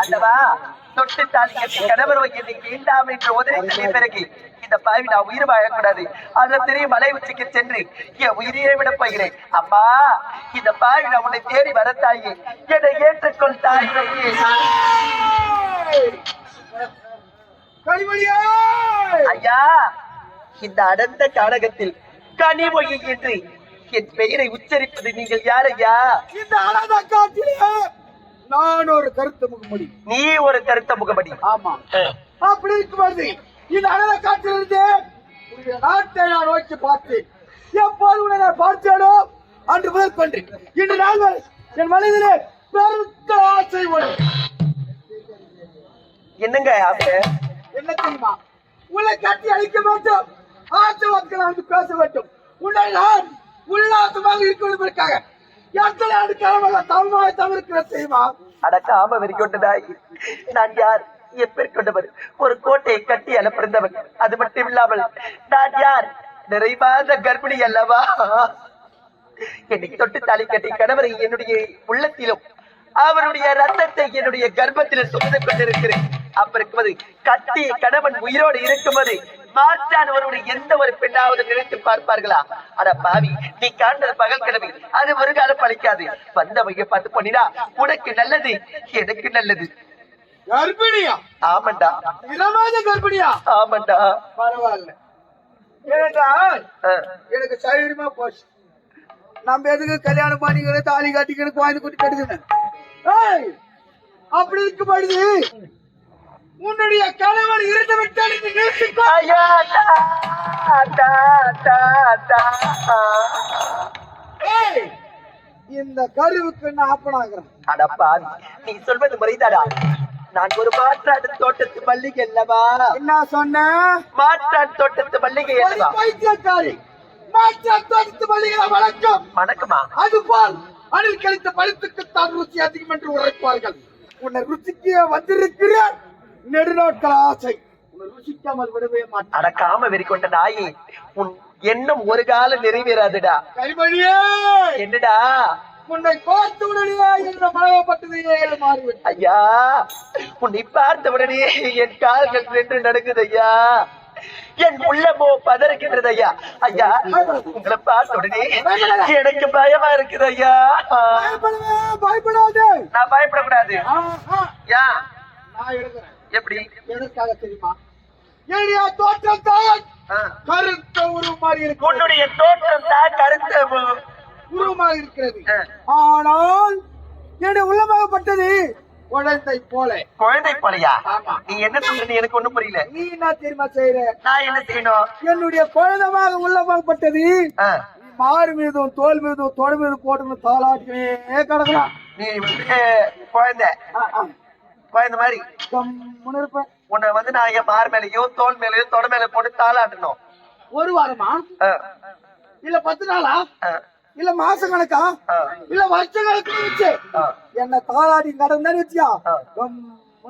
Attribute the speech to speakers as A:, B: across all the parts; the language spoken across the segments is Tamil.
A: அல்லவா? தொட்டு தாலி கட்டி கணவர் வைக்கிறது வேண்டாம் என்று உதவி பிறகு இந்த பாவி நான் உயிர் வாழக்கூடாது. அதை தெரியும் மலை உச்சிக்கு சென்று என் உயிரையே விட போகிறேன். அம்மா இந்த பாவி நான் உன்னை தேடி வர தாயே என்னை ஏற்றுக்கொள் தாயே. ஐயா இந்த அடர்ந்த காடகத்தில் கனிமொழி என்று என் பெயரை உச்சரிப்பது நீங்கள் யார் ஐயா?
B: இந்த அனாத காட்டிலே நான் ஒரு கருத்து முகமடி.
A: நீ ஒரு கருத்த முகமடி.
B: ஆமா. அப்படி இருக்கும்போது இந்த அனாத காட்டிலிருந்து உன்னுடைய நாட்டை நான் நோக்கி பார்த்தேன் எப்போது உன்னை நான் பார்த்தேனோ அன்று முதல் கொண்டு இன்று நாள் வரை என் மனதிலே பெருத்த ஆசை ஒன்று
A: என்னங்க ஆசை?
B: என்ன தெரியுமா? உன்னை கட்டி அழிக்க மாட்டோம் ஆட்சி மக்கள் வந்து பேச வேண்டும். உன்னை நான் உல்லாசமாக இருக்க என்பதற்காக. எத்தனை ஆண்டு தவிர்க்கிற
A: நான் யார்? எப்பேற்கொண்டவர் ஒரு கோட்டையை கட்டி அல அது மட்டும் இல்லாமல் நான் யார்? நிறைவாத கர்ப்பிணி அல்லவா? என்னை தொட்டு தாலி கட்டி கணவரை என்னுடைய உள்ளத்திலும் அவருடைய ரத்தத்தை என்னுடைய கர்ப்பத்தில் சுமந்து கொண்டிருக்கிறேன். அப்ப இருக்கும்போது கட்டி கணவன் உயிரோடு இருக்கும்போது மாற்றான் ஒருவருடைய எந்த ஒரு பெண்ணாவது நினைத்து பார்ப்பார்களா? அட பாவி நீ காண்பது பகல் கனவு. அது ஒரு காலம் பழிக்காது. வந்த வைய பார்த்து பண்ணினா உனக்கு நல்லது எனக்கு நல்லது.
B: கர்ப்பிணியா?
A: ஆமண்டா.
B: இரமாத கர்ப்பிணியா?
A: ஆமண்டா.
B: பரவாயில்ல. ஏனென்றால் எனக்கு சௌகரியமா போச்சு. நம்ம எதுக்கு கல்யாணம் பண்ணிக்கணும் தாலி கட்டிக்கணும் குழந்தை குட்டி ஏய், அப்படி இருக்கும் பொழுது உன்னுடைய கணவன் இறந்து விட்டால் நிறுத்திக்கோ
A: ஐயா, டா, டா, டா.
B: ஏய், இந்த கருவுக்கு நான் ஆப்பனாகிறேன்
A: அட பாவி நீ சொல்வது முறைதாடா. நான் ஒரு மாற்றாடு தோட்டத்து மல்லிகை அல்லவா?
B: என்ன சொன்ன?
A: மாற்றாடு தோட்டத்து மல்லிகை அல்லவா?
B: பைத்தியக்காரி. மாற்ற தொடுத்து மல்லிகளை வழக்கம்
A: வணக்கமா.
B: அதுபோல் அணில் கழித்த பழுத்துக்கு தான் ருசி அதிகம் என்று உரைப்பார்கள். உன்னை ருசிக்க வந்திருக்கிறேன். நெடுநாட்கள் ஆசை. ருசிக்காமல் விடவே மாட்டேன்.
A: அட காம வெறி கொண்ட நாயே உன் எண்ணம் ஒரு காலம் நிறைவேறாதுடா.
B: கைமணியே
A: என்னடா?
B: உன்னை பார்த்த உடனே என்ற மனவப்பட்டதையே மாறிவிட்டேன்
A: ஐயா உன்னை பார்த்த உடனே என் கால்கள் ரெண்டு நடுங்குது ஐயா என் உள்ளமோ பதறுகின்றது ஐயா ஐயா உங்களை பார்த்த உடனே எனக்கு பயமா இருக்குது ஐயா.
B: பயப்படாதே.
A: நான் பயப்படக்கூடாது.
B: ஆஹா,
A: யா.
B: நான் எடுக்கிறேன்
A: எப்படி?
B: எதற்காக தெரியுமா? என்னுடைய தோற்றம் தான். கருத்த உருவமாக இருக்கு
A: உன்னுடைய தோற்றம் தான் கருத்த
B: உருவமாக இருக்கிறது. ஆனால் என்னுடைய உள்ளமாகப்பட்டது குழந்தை போல.
A: குழந்தை போலையா. நீ என்ன சொல்றது எனக்கு ஒண்ணும் புரியல.
B: நீ என்ன தெரியுமா செய்யற
A: நான் என்ன செய்யணும்?
B: என்னுடைய குழந்தைமாக உள்ளமாகப்பட்டது மாறு மீதும் தோல் மீதும் தொட மீதும் போட்டு தாளாட்டினே கிடக்கலாம்
A: நீ குழந்தை. குழந்தை மாதிரி உன்னை வந்து நான் என் மார் மேலயோ தோல் மேலயோ தொட மேல போட்டு தாளாட்டணும்.
B: ஒரு வாரமா? இல்ல பத்து நாளா? இல்ல மாசம் கணக்கா இல்ல வருஷ கணக்கு வச்சு. என்ன தாளாடி நடந்தேன்னு வச்சியா?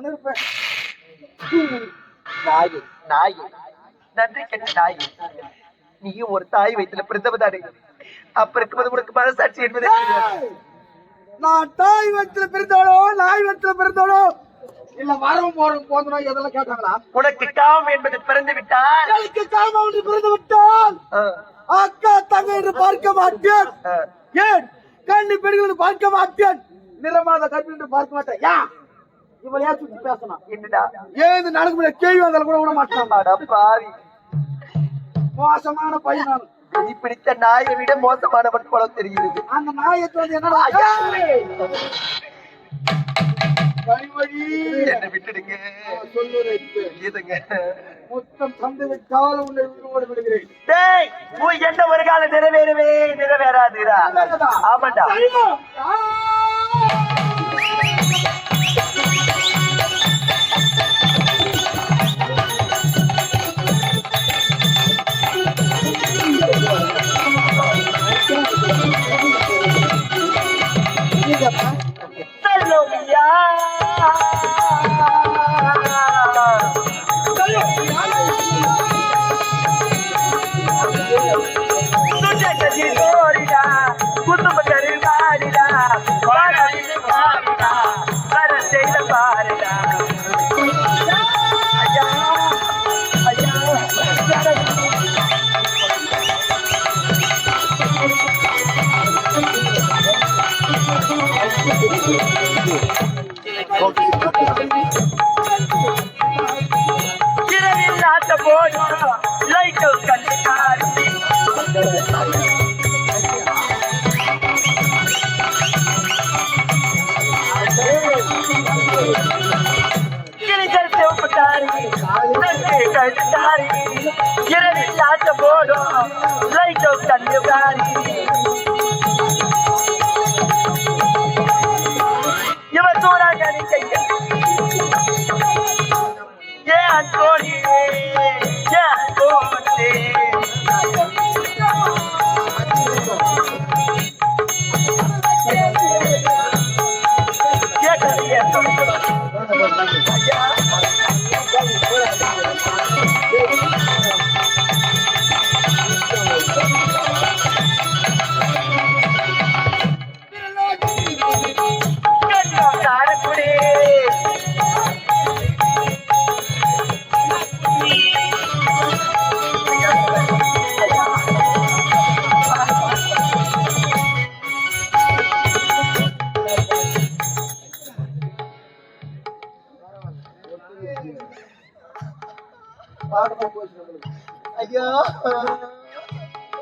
B: இருப்பேன்.
A: நாயே நாயே. நன்றி கெட்ட நாயே. நீயும் ஒரு தாய் வயிற்றுல பிறந்தவதானே அப்ப இருக்கும்போது உனக்கு மனசாட்சி என்பது!
B: நான் தாய் வயிற்றுல பிறந்தாலோ நாய் வயிற்றுல பிறந்தாலோ இல்ல வரம் போறோம் போந்தனோ இதெல்லாம் கேட்டாங்களா?
A: உனக்கு காமம் என்பது பிறந்து விட்டால்
B: எனக்கு காம ஒன்று பிறந்து விட்டால் அக்கா தங்க என்று பார்க்க மாட்டேன். ஏன்? கண்ணு பெண்கள் என்று பார்க்க மாட்டேன். நிறமாத கற்பி என்று பார்க்க மாட்டேன். ஏன் சுத்தி பேசணும்?
A: என்னடா?
B: ஏன் இந்த கேள்வி வந்தாலும் கூட விட மாட்டான்
A: பாவி.
B: மோசமான பையன் நான்.
A: நீ பிடித்த நாயை விட மோசமானவன் போல தெரிகிறது.
B: அந்த நாயத்தை வந்து என்னடா?
A: ஐயா!
B: கனிமொழி
A: என்னை விட்டுடுங்க.
B: சொல்லுரைத்து
A: இதுங்க
B: முத்தம் தந்து விட்டால் உன்னை உயிரோடு விடுகிறேன்.
A: டேய் உன் என்ன ஒரு காலம் நிறைவேறவே நிறைவேறாதுடா. ஆமாண்டா. Thank you.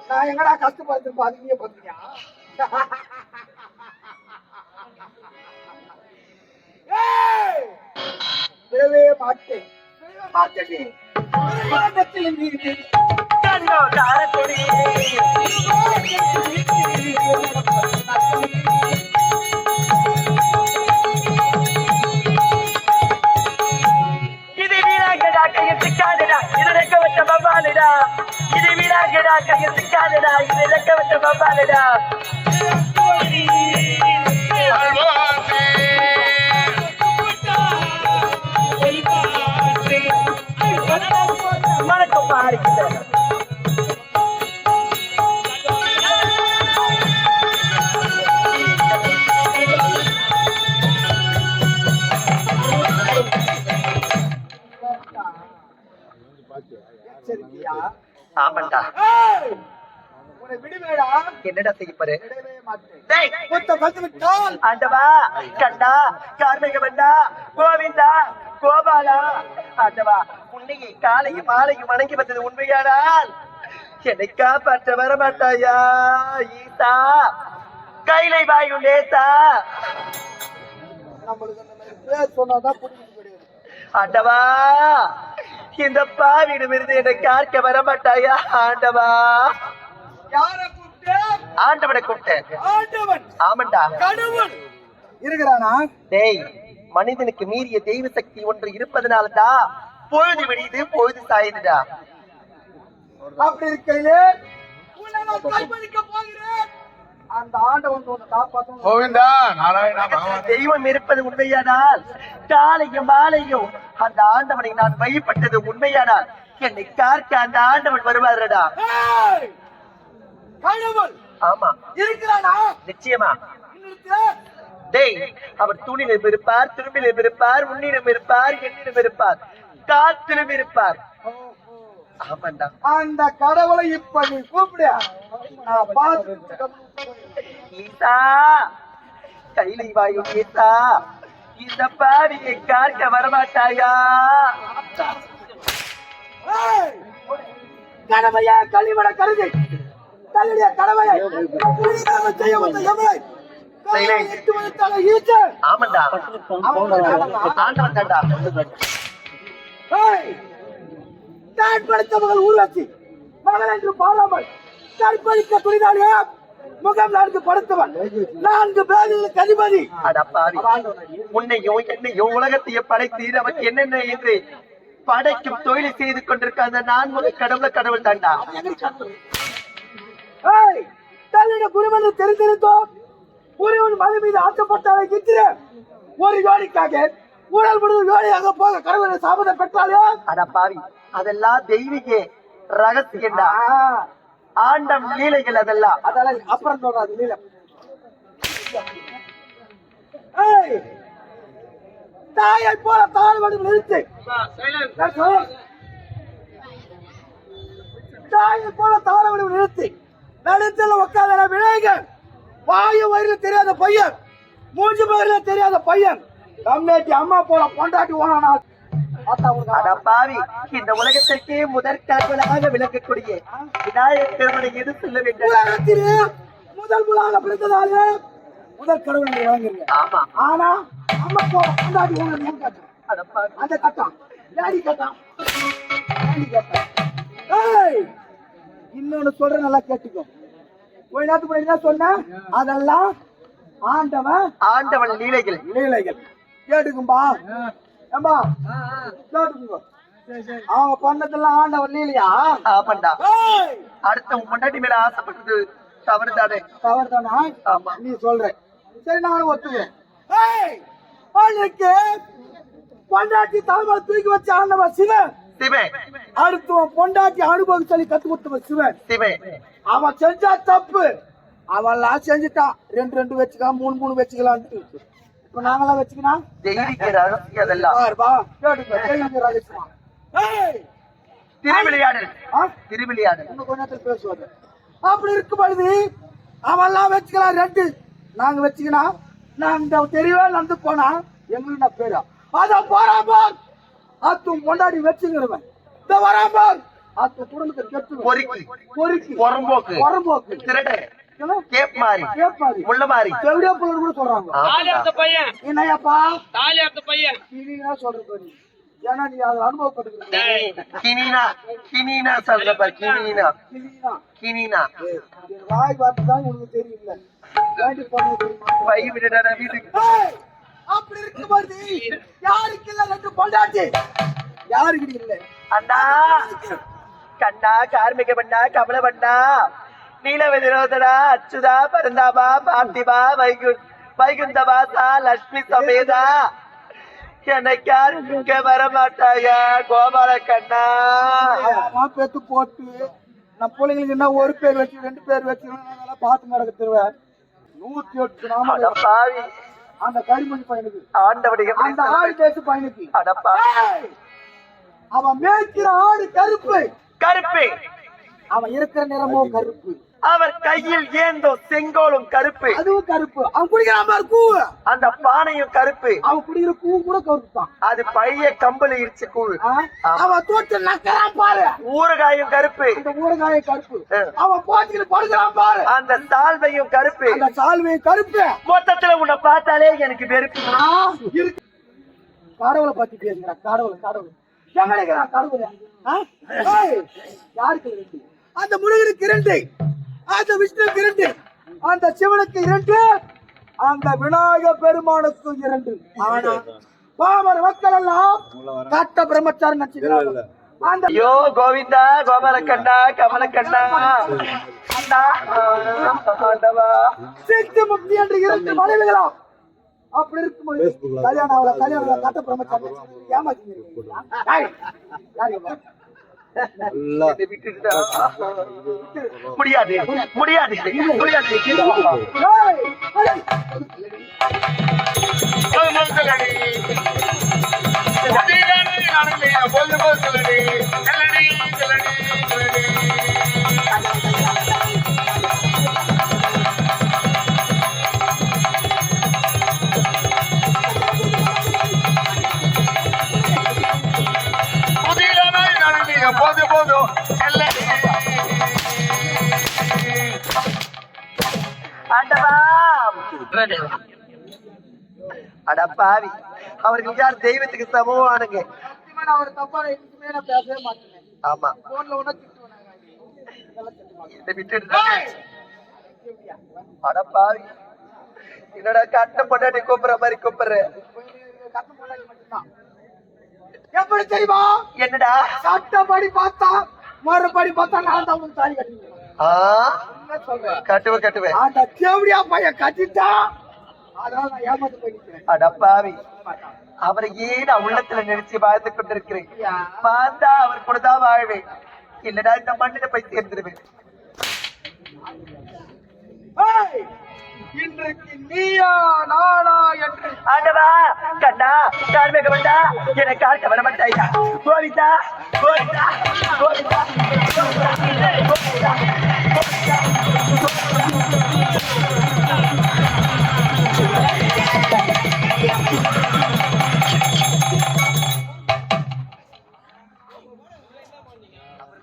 B: நான் எங்கடா கஷ்டப்பட்டு பாத்தீங்க பாத்தீங்க விடவே மாட்டேன். விடவே மாட்டேன் நீ. விவாதத்தில் நீ. நீ.
A: இது வீணாகடா கையில் சிக்காதடா இது ரெக்க வச்ச பப்பாலுடா வணக்கம் பாருங்க ஆமாண்டா
B: ஏய்! உன்னை விடுவேடா.
A: என்னடா
B: பத்து விட்டால்
A: ஆண்டவா கண்டா கார்மிக வண்டா கோவிந்தா கோபாலா? ஆண்டவா உன்னையை காலையும் மாலையும் வணங்கி வந்தது உண்மையானால் என்னை காப்பாற்ற வர மாட்டாயா ஈசா. கைலை வாயு நேசா
B: பேர்
A: ஆண்டவா இந்த பாவிடமிருந்து என்னை காக்க வர மாட்டாயா ஆண்டவா.
B: யார
A: ஆண்டவனை கூப்பிட்டேன்.
B: ஆண்டவன்.
A: ஆமாண்டா.
B: கடவுள் இருக்கிறானா?
A: டேய் மனிதனுக்கு மீறிய தெய்வ சக்தி ஒன்று இருப்பதனாலதான் பொழுது விடியுது பொழுது சாயுதுடா.
B: அப்படி இருக்கையிலே உன்னை நான் கைப்பறிக்க போகிறேன். அந்த ஆண்டவன் உன்னை காப்பாற்றும்
C: கோவிந்தா நாராயணா பகவான்.
A: தெய்வம் இருப்பது உண்மையானால் காலையும் மாலையும் அந்த ஆண்டவனை நான் வழிபட்டது உண்மையானால் என்னை பார்க்க அந்த ஆண்டவன் வருவாரடா!
B: கடவுள்
A: ஆமா.
B: இருக்கிறானா?
A: நிச்சயமா. டேய் அவர் தூணிலும் இருப்பார் திரும்பிலும் இருப்பார் உன்னிலும் இருப்பார் என்னிலும் இருப்பார். காத்திலும் இருப்பார்.
B: அந்த கடவுளை இப்ப நீ கூப்பிடு. நான் பார்த்து
A: ஈசா கைலை வாயு ஈசா இந்த பாவியை காக்க வரமாட்டாயா!
B: கடமையா கழிவட கருதி. தன்னுடைய கடமையை செய்ய வந்த ஈச்சு
A: ஆமாண்டா. ஆண்டவன்
B: ஏய்! தான் படைத்த மகள் ஊர்வசி மகள் என்று பாராமல் கற்பழிக்க துணிதாலே முகம் நான்கு படுத்தவன் நான்கு பேர்களுக்கு அதிபதி.
A: உன்னையும் என்னையும் உலகத்தையும் படைத்து நமக்கு என்னென்ன என்று படைக்கும் தொழிலை செய்து கொண்டிருக்க அந்த நான்கு கடவுள கடவுள் தாண்டா!
B: தன்னுடைய குருவென்று தெரிந்திருந்தோம். குருவன் மது மீது ஆசைப்பட்டாலே இத்திர ஒரு யோனிக்காக ஊழல் முடிவு யோனியாக போக கடவுளை சாபதம் பெற்றாலே?
A: அட பாவி அதெல்லாம் தெய்வீக ரகசியம்டா.
B: ஆ,
A: ஆண்டம் லீலைகள் அதெல்லாம்.
B: அதெல்லாம் அப்புறம் சொல்றாது நீலம் ஏய்! தாயை போல தாழ் வடிவில் நிறுத்து. தாயை போல தாழ வடிவில் நிறுத்தி. நடுத்தில் உட்காத விநாயகர் வாயு வயிறுல தெரியாத பையன் மூஞ்சி வயிறுல தெரியாத பையன் கம்மியாட்டி அம்மா போல பொண்டாட்டி ஓனா
A: பாவி இந்த உலகத்திற்கே முதற் கடவுளாக விளங்கக்கூடிய விநாயகர் திருமணம் எது சொல்ல வேண்டும்?
B: முதல் முதலாக பிறந்ததால முதல் கடவுள் வழங்குறீங்க ஆனா அம்மா போல பொண்டாட்டி ஓனா அந்த கட்டம். டாடி கட்டம் டாடி கட்டம் ஏய் இன்னொன்னு சொல்ற நல்லா கேட்டுக்கோ. கொஞ்ச நேரத்துக்கு முன்னாடி என்ன சொன்னேன் அதெல்லாம் ஆண்டவன்
A: ஆண்டவன் லீலைகள்.
B: லீலைகள். கேட்டுக்கும்பா. ஏம்பா கேட்டுக்குங்க. அவங்க பண்ணதெல்லாம் ஆண்டவன் லீலையா
A: ஆமாண்டா அடுத்த உன் முன்னாடி மேல ஆசைப்பட்டது தவறுதானே?
B: தவறு தானா
A: ஆமா.
B: நீ சொல்ற. சரி நானும் ஏய்! அவனுக்கு பொண்டாட்டி தலைமை தூக்கி வச்ச ஆண்டவன் சிவன்.
A: சிவன்.
B: அடுத்தவன் பொண்டாட்டி அனுபவம் சொல்லி கத்து கொடுத்தவன் சிவன்.
A: சிவன்.
B: அவன் செஞ்சா தப்பு. அவன்லாம் செஞ்சுட்டான். ரெண்டு ரெண்டு வச்சுக்கலாம் மூணு மூணு வச்சுக்கலான்ட்டு இப்ப நாங்களாம் வச்சுக்கலாம்
A: தெய்வீக ரகசியம் அதெல்லாம். திருவிளையாடல். திருவிளையாடல்.
B: இன்னும் கொஞ்ச நேரத்துல பேசுவாங்க அப்படி இருக்கும் பொழுது அவன்லாம் வச்சுக்கலாம் ரெண்டு. நாங்க வச்சுக்கலாம் நான் இந்த தெரியவே நடந்து போனா எங்களுக்கு நான் பேரா? அத போறாம்பார் அத்தும் கொண்டாடி வச்சுக்கிறவன். இந்த வராம்பார் அத்து குடும்பத்தை கெட்டு
A: பொறுக்கி.
B: பொறுக்கி.
A: புறம்போக்கு.
B: வரம்போக்கு
A: திருடன் கேப் மாறி. முள்ள மாறி.
B: எப்படியோ பொருள் கூட சொல்றாங்க.
A: ஆமாண்டா.
D: பையன்.
B: என்னையாப்பா?
D: பையன்.
B: நீங்க சொல்ற நீ ஏன்னா நீ அதை அனுபவப்பட்டு
A: கினினா கினினா சொல்ற பாரு கினினா.
B: வாய் பார்த்து தான் உனக்கு தெரியல வேண்டி பண்ண தெரியுமா
A: வை விடுடா வீட்டுக்கு
B: அப்படி இருக்கும்போது யாருக்கு இல்ல ரெண்டு பொண்டாட்டி? யாருக்கு இல்ல?
A: அண்ணா. கண்ணா கார்மிக பண்ணா கமல பண்ணா. நீலவ விரோதனா அச்சுதா பரந்தாபா பார்த்திபா வைகு வைகுந்தபா சா லட்சுமி சமேதா எனக்கு யாரும் இங்க வர மாட்டாயா கோபால கண்ணா
B: பெத்து போட்டு நம்ம பிள்ளைங்களுக்கு என்ன ஒரு பேர் வச்சு ரெண்டு பேர் வச்சு அதெல்லாம் பார்த்து நடக்க தருவேன் நூத்தி எட்டு நாம
A: பாவி
B: அந்த கரிமணி பையனுக்கு
A: ஆண்டவனுடைய
B: அந்த ஆடு தேச பையனுக்கு
A: அட பாவி
B: ஏய், அவன் மேய்க்கிற ஆடு கருப்பு
A: கருப்பு
B: அவன் இருக்கிற நிறமோ கருப்பு
A: அவர் கையில் ஏந்தோ செங்கோலும் கருப்பு.
B: அதுவும் கருப்பு. அவன் குடிக்கிற மாதிரி கூ.
A: அந்த பானையும் கருப்பு.
B: அவன் குடிக்கிற கூ கூட கருப்பு
A: அது பழைய கம்பளி இடிச்ச கூழ்?
B: அவன் தோட்டு நக்கறான் பாரு.
A: ஊறுகாயும் கருப்பு.
B: அந்த ஊறுகாய கருப்பு. அவன் போச்சுக்கிட்டு படுக்கிறான் பாரு.
A: அந்த சால்வையும் கருப்பு.
B: அந்த சால்வை கருப்பு.
A: மொத்தத்துல உன்னை பார்த்தாலே எனக்கு வெறுப்பு.
B: இருக்கு. கடவுளை பத்தி பேசுகிறா கடவுளை கடவுள். எங்கடைக்கிறான் கடவுளை? யாருக்கு அந்த முருகனுக்கு இரண்டு. அந்த விஷ்ணுக்கு இரண்டு அந்த சிவனுக்கு இரண்டு அந்த விநாயக பெருமானுக்கு இரண்டு. ஆனா பாமர மக்கள் எல்லாம் கட்ட பிரம்மச்சாரம் நச்சுக்கிறாங்க அந்த
A: ஐயோ கோவிந்தா கோபால கண்ணா கமல கண்ணா அண்ணா ஆண்டவா.
B: சித்து முக்தி என்று இரண்டு மனைவிகளாம். அப்படி இருக்கும்போது கல்யாணம் கல்யாணம் கட்ட பிரம்மச்சாரம் ஏமாத்தி
A: என்னை விட்டுடுடா. முடியாது. முடியாது. முடியாது.
C: போது
A: அட பாவி. அவர்கள் யார் தெய்வத்துக்கு சமமானுங்க? ஆமா. அட பாவி. என்னடா கட்ட பொண்டாட்டி கூப்பிடுற மாதிரி கூப்பிடுற.
B: எப்படி தெரியுமா?
A: என்னடா?
B: சட்டப்படி பார்த்தா மறுபடி பார்த்தா நான் தான் உனக்கு தாலி சொல்றேன்
A: கட்டுவேன் கட்டுவேன்
B: அந்த தேவடியா பையன் கட்டிட்டா அதனால நான் ஏமாத்து போயிட்டேன்
A: அட பாவி. அவரை ஏன் நான் உள்ளத்துல நினைச்சு வாழ்ந்து கொண்டிருக்கிறேன்? வாழ்ந்தா அவர் கூட தான் வாழ்வேன். இல்லடா இந்த மண்ணில போய் சேர்ந்துருவேன்.
B: இன்றைக்கு நீயா நானா என்று.
A: ஆண்டவா கண்ணா கார்மேக வந்தா என்னை காட்ட வர மாட்டாயா கோவிந்தா கோவிந்தா கோவிந்தா கோவிந்தா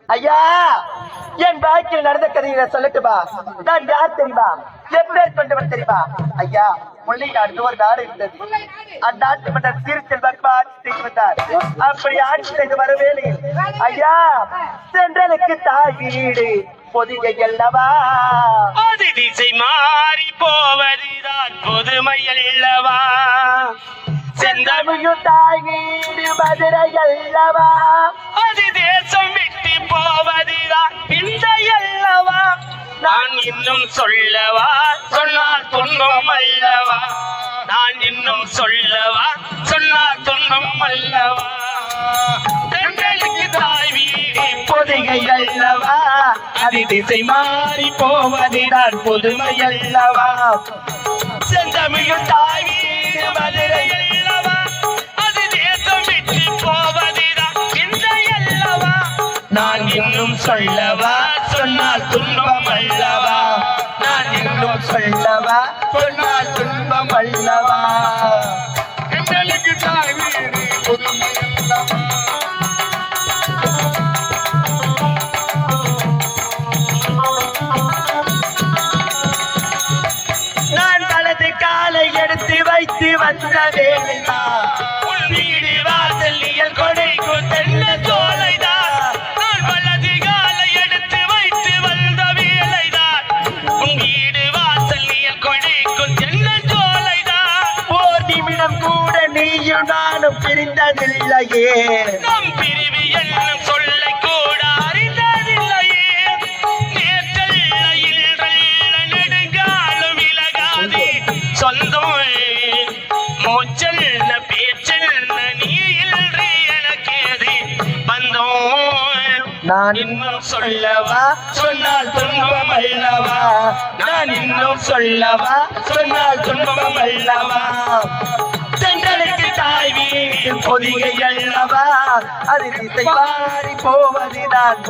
A: ஐயா என் வாழ்க்கையில் நடந்த கதையை நான் சொல்லட்டுமா? நான் யார் தெரியுமா? எப்பேர் கொண்டவன் தெரியுமா? ஐயா முல்லை நாடு ஒரு நாடு இருந்தது. அந்நாட்டு மன்னர் சீர்செல்வாக்கு ஆட்சி செய்து வந்தார். அப்படி ஆட்சி செய்து வர வேலையில் ஐயா சென்றலுக்கு தாய் வீடு பொதிகை அல்லவா
D: அது திசை மாறி போவதுதான் பொதுமை அல்லவா செந்தமிழ்
A: செந்தமிழ் மதுரை அல்லவா
D: அது தேசம் விட்டு போவதுதான் இந்த அல்லவா நான் இன்னும் சொல்லவா? சொன்னால் துன்பம் அல்லவா? நான் இன்னும் சொல்லவா? சொன்னால் துன்பம் அல்லவா? தென்றலுக்கு தாய் வீடு
A: பொதிகை அல்லவா?
D: அது திசை மாறி போவதுதான் பொதுமை அல்லவா? செந்தமிழ் தாய் வீடு நான் இன்னும் சொல்லவா? சொன்னால் துன்பம் அல்லவா நான் இன்னும்
A: சொல்லவா? சொன்னால் துன்பம் அல்லவா
C: எங்களுக்கு தாய் வீடு புதுமை
A: நான் வலது காலை எடுத்து வைத்து வந்த வேலை பிரிந்ததில்லையே
D: நம் பிரிவு என்னும் சொல்லை கூட அறிந்ததில்லையே. நேற்றல்ல இன்றல்ல நெடுங்காலம் விலகாதே சொந்தம் மூச்சல்ல பேச்சல்ல நீ இன்றி எனக்கேது. பந்தம்
A: நான்
D: இன்னும் சொல்லவா? சொன்னால் துன்பம் அல்லவா? நான் இன்னும் சொல்லவா? சொன்னால் துன்பம் அல்லவா? பொதிகை அல்லவா
A: அது திசை மாறி போவதுதான்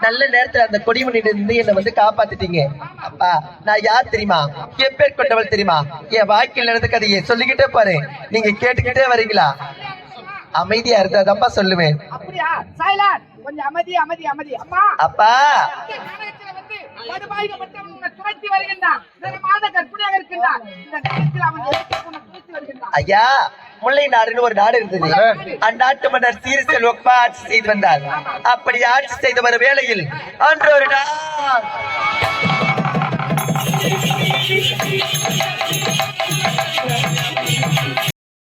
A: நல்ல நேரத்துல அந்த கொடிமணிட்டு இருந்து என்ன வந்து காப்பாத்திட்டீங்க. அப்பா நான் யார் தெரியுமா? எப்பேற்பட்டவள் தெரியுமா? என் வாழ்க்கையில் நடந்த கதையை சொல்லிக்கிட்டே பாரு நீங்க கேட்டுக்கிட்டே வரீங்களா? அமைதியா இருந்தா சொல்லுவேன்.
B: அப்படியா? சைலண்ட் கொஞ்சம் அமைதி அமைதி அமைதி. அம்மா!
A: அப்பா! ஐயா முல்லை நாடுன்னு ஒரு நாடு இருந்தது. அந்நாட்டு மன்னர் சீர் செல்வப்பா ஆட்சி செய்து வந்தார். அப்படி ஆட்சி செய்து வரும் வேளையில் அன்று ஒரு நாள்